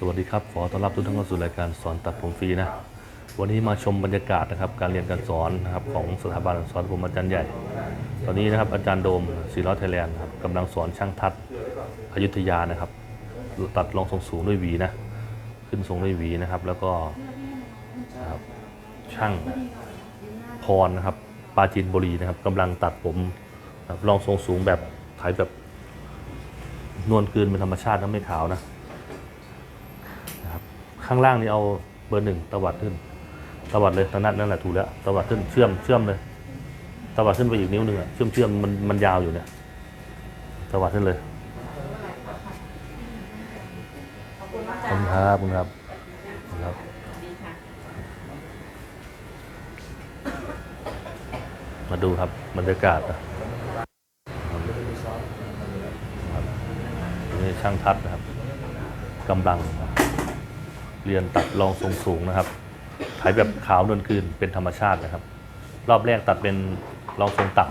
สวัสดีครับ ขอต้อนรับทุกท่านเข้าสู่รายการสอนตัดผมฟรีนะ วันนี้มาชมบรรยากาศนะครับ การเรียนการสอนนะครับของสถาบันสอนผมอาจารย์ใหญ่ ตอนนี้นะครับอาจารย์โดมศิลป์ไทยแลนด์ครับกำลังสอนช่างทัดอยุธยานะครับ ตัดรองทรงสูงด้วยหวีนะ ขึ้นทรงด้วยหวีนะครับ แล้วก็ครับช่างพรนะครับปาจีนบุรีนะครับกำลังตัดผมนะครับรองทรงสูงแบบไถแบบนวลคืนเป็นธรรมชาตินะไม่ขาวนะ ข้างล่างนี่เอาเบอร์หนึ่งตวัดขึ้นตวัดเลยตอนนั้นนั่นแหละถูกแล้วตวัดขึ้นเชื่อมเชื่อมเลยตวัดขึ้นไปอีกนิ้วหนึ่งอะเชื่อมเชื่อมมันมันยาวอยู่เนี่ยตวัดขึ้นเลยขอบคุณครับคุณครับครับมาดูครับบรรยากาศนะนี่ช่างทัดนะครับกำลัง เรียนตัดรองทรงสูงนะครับไถแบบขาวนวลคืนเป็นธรรมชาตินะครับ รอบแรกตัดเป็นรองทรงตัก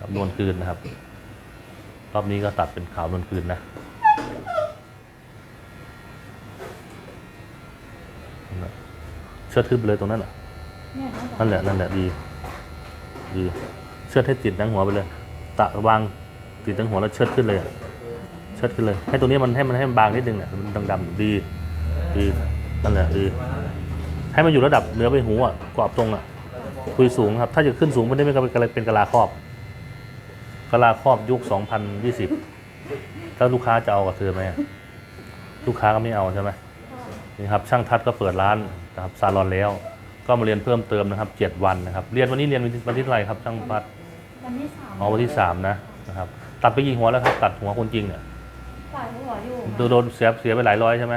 กับนวลคืนนะครับ รอบนี้ก็ตัดเป็นขาวนวลคืนนะเชิดทึบเลยตรงนั้นอะนั่นแหละนั่นแหละดีดีเชิดให้ติดทั้งหัวไปเลย ตะวางติดทั้งหัวแล้วเชิดขึ้นเลยเชิดขึ้นเลย ให้ตรงนี้มันให้มันให้มันบางนิดนึงเนี่ยมันดำๆดี ดีนั่นแหละดี ให้มันอยู่ระดับเหนือไปหูอะกรอบตรงอะ คุยสูงครับ ถ้าจะขึ้นสูงมันได้ไม่เป็นกะลาเป็นกะลาครอบกะลาครอบยุค 2020 ถ้าลูกค้าจะเอากับเธอไหมอะลูกค้าก็ไม่เอาใช่ไหมนี่ครับช่างทัดก็เปิดร้านนะครับซาลอนแล้ว ก็มาเรียนเพิ่มเติมนะครับเจ็ดวันนะครับ เรียนวันนี้เรียนวันที่เท่าไหร่ครับช่างพัดวันที่สามอ๋อวันที่สามนะนะครับ ตัดไปกี่หัวแล้วครับ ตัดหัวคนจริงเนี่ยฝ่ายหัวอยู่โดนโดนเสียเสียไปหลายร้อยใช่ไหม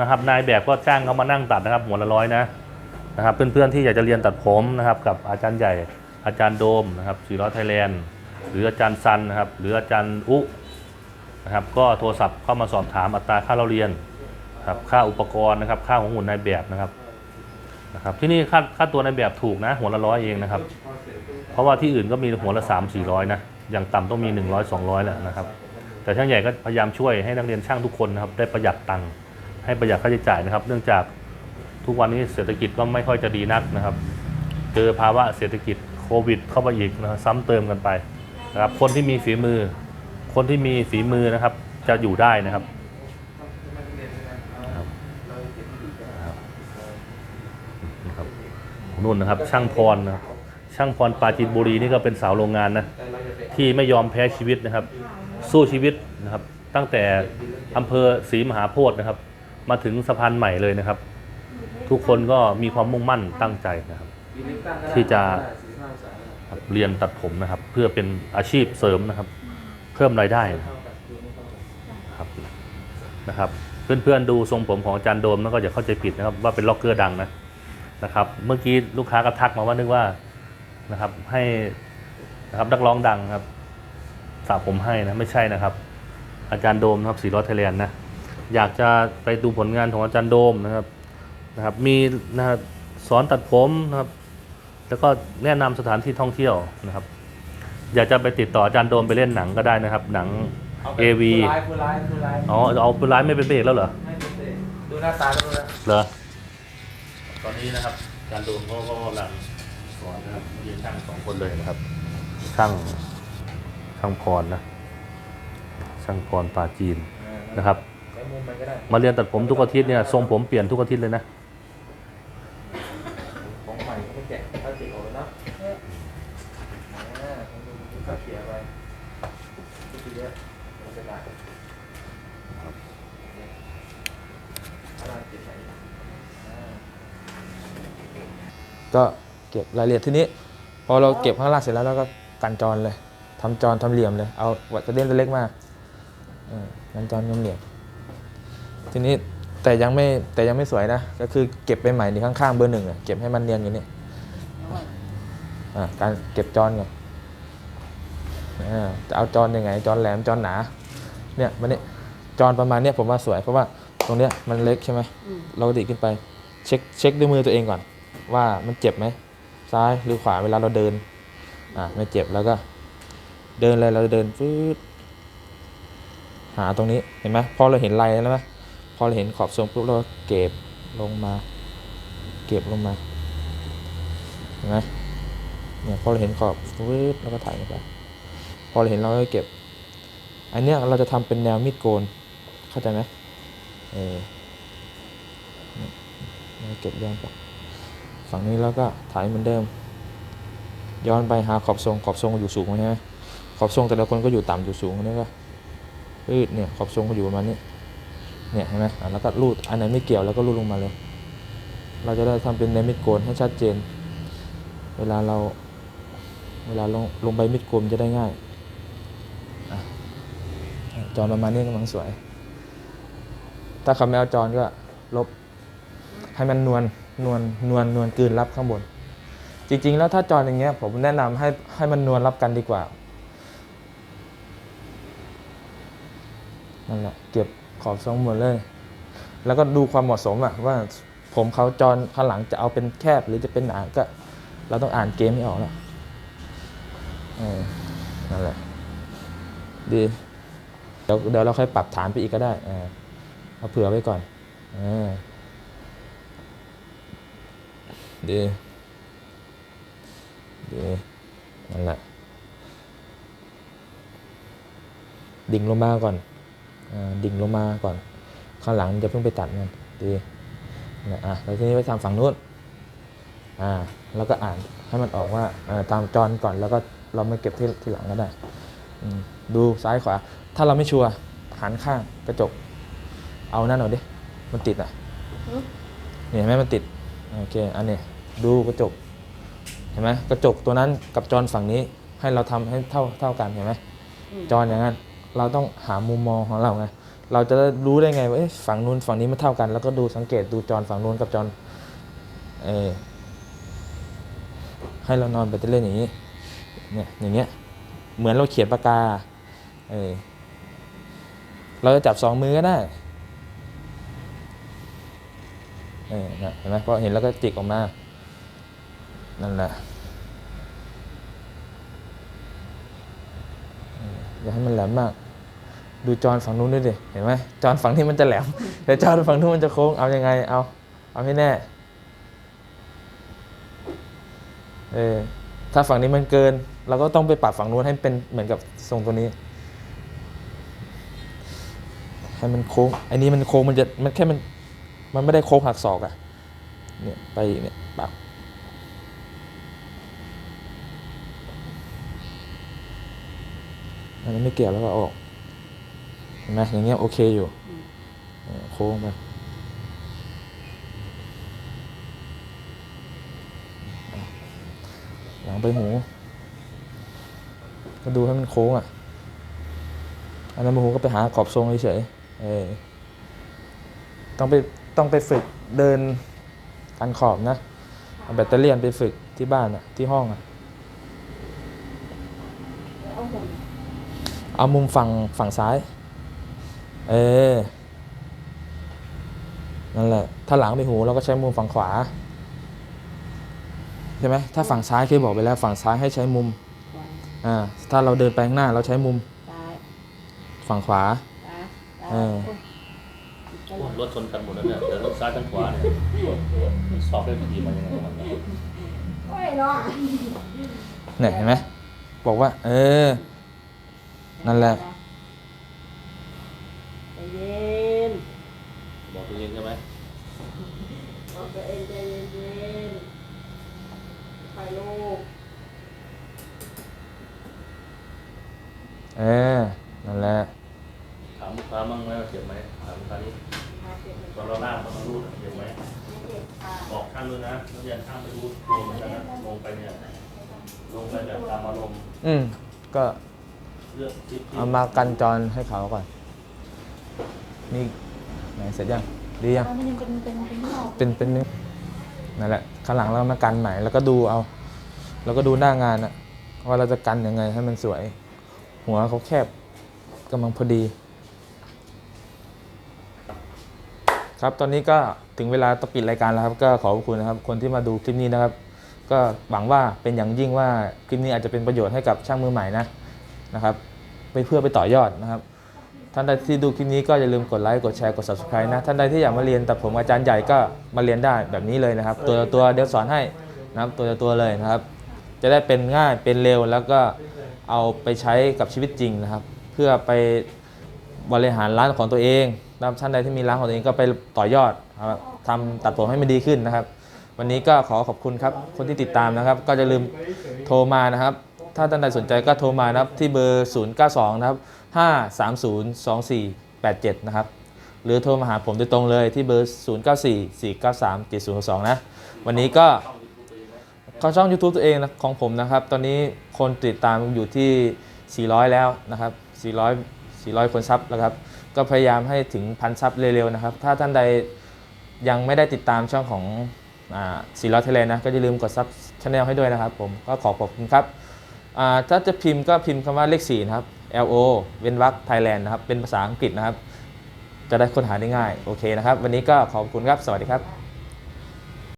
นะครับนายแบบก็จ้างเขามานั่งตัดนะครับ หัวละร้อยนะนะครับ เพื่อนๆที่อยากจะเรียนตัดผมนะครับ กับอาจารย์ใหญ่อาจารย์โดมนะครับสีร้อยไทยแลนด์หรืออาจารย์ซันนะครับ หรืออาจารย์อุนะครับ ก็โทรศัพท์เข้ามาสอบถามอัตราค่าเราเรียนครับค่าอุปกรณ์นะครับ ค่าของหุ่นนายแบบนะครับนะครับที่นี่ค่าค่าตัวนายแบบถูกนะ หัวละร้อยเองนะครับ เพราะว่าที่อื่นก็มีหัวละสามสี่ร้อยนะอย่างต่ำต้องมีหนึ่งร้อยสองร้อยแหละนะครับ แต่ช่างใหญ่ก็พยายามช่วยให้นักเรียนช่างทุกคนนะครับได้ประหยัดตังค์ ให้ประหยัดค่าใช้จ่ายนะครับ เนื่องจากทุกวันนี้เศรษฐกิจก็ไม่ค่อยจะดีนักนะครับ เจอภาวะเศรษฐกิจโควิด เข้ามาอีกนะครับซ้ำเติมกันไปนะครับ คนที่มีฝีมือ คนที่มีฝีมือนะครับ จะอยู่ได้นะครับนะครับนุ่นนะครับ ช่างพรนะครับช่างพรปราจีนบุรีนี่ก็เป็นสาวโรงงานนะที่ไม่ยอมแพ้ชีวิตนะครับ สู้ชีวิตนะครับ ตั้งแต่อำเภอศรีมหาโพธิ์นะครับ มาถึงสะพานใหม่เลยนะครับ ทุกคนก็มีความมุ่งมั่นตั้งใจนะครับ ที่จะครับเรียนตัดผมนะครับ เพื่อเป็นอาชีพเสริมนะครับ เพิ่มรายได้นะครับครับนะครับ เพื่อนๆดูทรงผมของอาจารย์โดมแล้วก็อย่าเข้าใจผิดนะครับ ว่าเป็นล็อกเกอร์ดังนะนะครับ เมื่อกี้ลูกค้าก็ทักมาว่านึกว่านะครับให้นะครับนักร้องดังครับสระผมให้นะไม่ใช่นะครับ อาจารย์โดมนะครับสีรอดไทยแลนด์นะ อยากจะไปดูผลงานของอาจารย์โดมนะครับนะครับ มีนะครับสอนตัดผมนะครับ แล้วก็แนะนำสถานที่ท่องเที่ยวนะครับ อยากจะไปติดต่ออาจารย์โดมไปเล่นหนังก็ได้นะครับ หนัง AV ฟูไลฟ์ฟูไลฟ์ฟูไลฟ์อ๋อเอาเป็นร้ายไม่เป็นพระเอกแล้วเหรอไม่เป็นไรดูหน้าตาแล้วนะเหรอตอนนี้นะครับอาจารย์โดมเขาก็กำลังสอนนะครับเรียนช่างสองคนเลยนะครับช่างช่างพรนะช่างพรปราจีนนะครับ ใช้มุมมันก็ได้มาเรียนตัดผมทุกอาทิตย์เนี่ยทรงผมเปลี่ยนทุกอาทิตย์เลยนะของใหม่ก็ไม่แกะถ้าติดออกเลยเนาะอ่าของดูก็เสียไปทีเดียวมันจะได้อะไรติดไหนอ่า ก็เก็บรายละเอียดทีนี้ พอเราเก็บข้างล่างเสร็จแล้วเราก็กันจรเลยทำจรทำเหลี่ยมเลย เอาวัดกระเด็นตัวเล็กมาเออกันจรทำเหลี่ยม ทีนี้แต่ยังไม่แต่ยังไม่สวยนะ ก็คือเก็บไปใหม่นี่ข้างๆเบอร์หนึ่งอะเก็บให้มันเนียนอยู่นี่อ่าการเก็บจรก่อนอ่าจะเอาจรยังไงจรแหลมจรหนา เนี่ยมันนี่จรประมาณเนี้ยผมว่าสวยเพราะว่าตรงเนี้ยมันเล็กใช่ไหมเราก็ดีดขึ้นไปเช็คเช็คด้วยมือตัวเองก่อน ว่ามันเจ็บไหมซ้ายหรือขวาเวลาเราเดินอ่าไม่เจ็บแล้วก็ เดินเลยเราเดินฟืดหาตรงนี้เห็นไหมพอเราเห็นลายแล้วไหม พอเราเห็นขอบทรงปุ๊บเราก็เก็บลงมา เก็บลงมาเห็นไหมเนี่ยพอเราเห็นขอบวืบแล้วก็ถ่ายลงไปพอเราเห็นเราก็เก็บ อันเนี้ยเราจะทำเป็นแนวมีดโกน เข้าใจไหมเออเก็บย้อนไปฝั่งนี้แล้วก็ถ่ายเหมือนเดิม ย้อนไปหาขอบทรงขอบทรงอยู่สูงใช่ไหมขอบทรงแต่ละคนก็อยู่ต่ำอยู่สูงนี่ก็พืดเนี่ยขอบทรงก็อยู่ประมาณนี้ เนี่ยเห็นไหมอะแล้วก็รูดอันไหนไม่เกี่ยวแล้วก็รูดลงมาเลย เราจะได้ทำเป็นแนวมิดโกนให้ชัดเจน เวลาเราเวลาลงลงใบมิดโกนจะได้ง่ายอจอนประมาณนี้กำลังสวย ถ้าเขาไม่เอาจอนก็ลบ ให้มันนวลนวลนวลนวลกลืนรับข้างบน จริง ๆ แล้วถ้าจอนอย่างเงี้ย ผมแนะนำให้ให้มันนวลรับกันดีกว่านั่นแหละเก็บ ขอบทรงหมดเลย แล้วก็ดูความเหมาะสมอะว่าผมเขาจอนข้างหลังจะเอาเป็นแคบหรือจะเป็นหนาก็ เราต้องอ่านเกมให้ออกแล้วนั่นแหละ ดีเดี๋ยวเดี๋ยวเราค่อยปรับฐานไปอีกก็ได้เอเอาเผื่อไว้ก่อนอดีดีนั่นแหละดิ่งลงมาก่อน ดิ่งลงมาก่อน ข้างหลังจะเพิ่งไปตัดมันดีนะอะแล้วทีนี้ไปทำฝั่งนู้นอ่าแล้วก็อ่านให้มันออกว่าเอ่อตามจอนก่อนแล้วก็เรามาเก็บที่ที่หลังก็ได้อืมดูซ้ายขวา ถ้าเราไม่ชัวร์หันข้างกระจก เอานั่นเอาดิ มันติดอะเนี่ยเห็นไหมมันติด โอเค อันนี้ดูกระจก เห็นไหมกระจกตัวนั้นกับจอนฝั่งนี้ ให้เราทำให้เท่าเท่ากัน เห็นไหมจอนอย่างนั้น เราต้องหามุมมองของเราไงเราจะรู้ได้ไงว่าฝั่งนู้นฝั่งนี้มันเท่ากัน แล้วก็ดูสังเกตดูจอนฝั่งนู้นกับจอนเออให้เรานอนไปเล่นอย่างนี้เนี่ยอย่างเงี้ยเหมือนเราเขียนปากกาเออเราจะจับสองมือก็ได้เออนะเห็นไหมพอเห็นแล้วก็จิกออกมา นั่นแหละอย่าให้มันแหลมมาก ดูจอนฝั่งนู้นด้วยดิ เห็นไหมจอนฝั่งนี้มันจะแหลม แต่จอนฝั่งนู้นมันจะโค้ง เอายังไง เอา เอาให้แน่ เออ ถ้าฝั่งนี้มันเกิน เราก็ต้องไปปรับฝั่งนู้นให้เป็นเหมือนกับทรงตัวนี้ ให้มันโค้งไอ้นี้มันโค้งมันจะมันแค่มัน มันไม่ได้โค้งหักศอกอะเนี่ยไปเนี่ยปรับอันนี้ไม่เกี่ยวแล้วก็ออก เห็นไหมอย่างเงี้ยโอเคอยู่เออโค้งไปหลังไปหูก็ดูให้มันโค้งอะ อันนั้นใบหูก็ไปหาขอบทรงเฉยๆเออต้องไปต้องไปฝึกเดินกันขอบนะเอาแบตเตอรี่ยนไปฝึกที่บ้านอะ ที่ห้องอะ เอาหุ่นเอามุมฝั่งฝั่งซ้าย เออ นั่นแหละ ถ้าหลังไปหูเราก็ใช้มุมฝั่งขวา ใช่ไหม ถ้าฝั่งซ้ายเคยบอกไปแล้วฝั่งซ้ายให้ใช้มุมขวาอ่า ถ้าเราเดินไปข้างหน้าเราใช้มุมซ้ายฝั่งขวาซ้ายซ้ายเออโอ้ยโอ้รถชนกันหมดแล้วเนี่ยเดี๋ยวรถซ้ายทั้งขวาเนี่ยสอบได้ดีมันยังไงของมันเนี่ยโอ้ยเนาะเนี่ยเห็นไหม บอกว่า เออ นั่นแหละ ใจเย็น บอกตัวเองใช่ไหม บอกตัวเองใจเย็นๆไปลูก เออ นั่นแหละ ถามลูกค้ามั่งไหมว่าเจ็บไหมถามลูกค้านี้ มาเจ็บไหม ตอนเราล่างตอนเรารูดเจ็บไหม ไม่เจ็บค่ะ บอกช่างด้วยนะนักเรียนช่างไปรูดตัวเหมือนกันนะลงไป เนี่ยลงไปแบบตามอารมณ์อืม ก็เลือกที่ที่เอามากันจรให้เขาก่อน นี่ไหนเสร็จยัง ดียังตอนนี้ยังเป็นเป็นเป็นที่ออกเป็นเป็นนึงนั่นแหละข้างหลังเรามากันใหม่แล้วก็ดูเอา แล้วก็ดูหน้างานอะว่าเราจะกันยังไงให้มันสวย หัวเขาแคบกำลังพอดี ครับตอนนี้ก็ถึงเวลาต้องปิดรายการแล้วครับ ก็ขอบคุณนะครับ คนที่มาดูคลิปนี้นะครับ ก็หวังว่าเป็นอย่างยิ่งว่าคลิปนี้อาจจะเป็นประโยชน์ให้กับช่างมือใหม่นะนะครับไปเพื่อไปต่อยอดนะครับ ท่านใดที่ดูคลิปนี้ก็อย่าลืมกดไลค์กดแชร์กด subscribe นะ ท่านใดที่อยากมาเรียนตัดผมอาจารย์ใหญ่ก็มาเรียนได้แบบนี้เลยนะครับ ตัวตัวเดี๋ยวสอนให้นะครับตัวตัวเลยนะครับ จะได้เป็นง่ายเป็นเร็วแล้วก็เอาไปใช้กับชีวิตจริงนะครับ เพื่อไปบริหารร้านของตัวเองนะครับท่านใดที่มีร้านของตัวเองก็ไปต่อยอดทำตัดผมให้มันดีขึ้นนะครับ วันนี้ก็ขอขอบคุณครับคนที่ติดตามนะครับ ก็จะลืมโทรมานะครับ ถ้าท่านใดสนใจก็โทรมานะครับที่เบอร์ 092 นะครับ 5302487 นะครับ หรือโทรมาหาผมโดยตรงเลยที่เบอร์ 0944937062 นะ วันนี้ก็ข้าช่อง YouTube ตัวเองนะของผมนะครับ ตอนนี้คนติดตามอยู่ที่ 400 แล้วนะครับ 400 400 คนซับแล้วครับ ก็พยายามให้ถึงพันซับเร็วๆนะครับ ถ้าท่านใดยังไม่ได้ติดตามช่องของ อ่า400 Thailand นะก็อย่าลืมกดซับชาแนลให้ด้วยนะครับผมก็ขอขอบคุณครับถ้าจะพิมพ์ก็พิมพ์คำว่าเลข4นะครับ L O เว้นวรรค Thailand นะครับเป็นภาษาอังกฤษนะครับ จะได้ค้นหาได้ง่าย โอเคนะครับ วันนี้ก็ขอบคุณครับ สวัสดีครับ